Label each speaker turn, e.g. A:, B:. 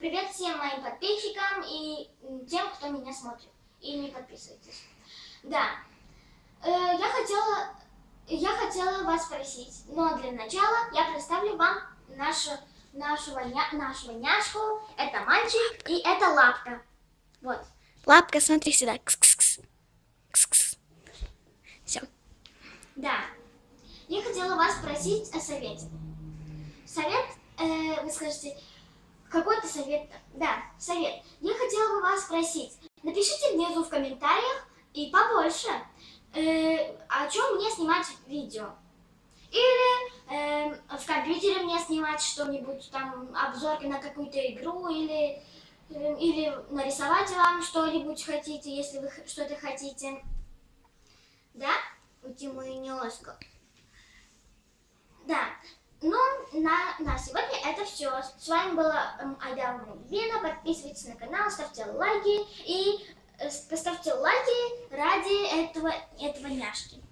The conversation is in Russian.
A: Привет всем моим подписчикам и тем, кто меня смотрит и не подписывайтесь. Да, э, я хотела, я хотела вас спросить, но для начала я представлю вам нашу, нашего, ня, нашего няшку. Это мальчик и это лапка. Вот.
B: Лапка, смотри сюда. Кс-кс-кс. Кс-кс. Все.
A: Да. Я хотела вас спросить о совете. Совет, э, вы скажете, какой-то совет. Да, совет. Я хотела бы вас спросить. Напишите внизу в комментариях и побольше, э, о чем мне снимать видео. Или э, в компьютере мне снимать что-нибудь, там, обзорки на какую-то игру, или, э, или нарисовать вам что-нибудь хотите, если вы что-то хотите. Да? Уйти мою ножку. Да. Ну, на, на сегодня это все. С вами была эм, Айда Мульвина. Подписывайтесь на канал, ставьте лайки и э, поставьте лайки ради этого, этого няшки.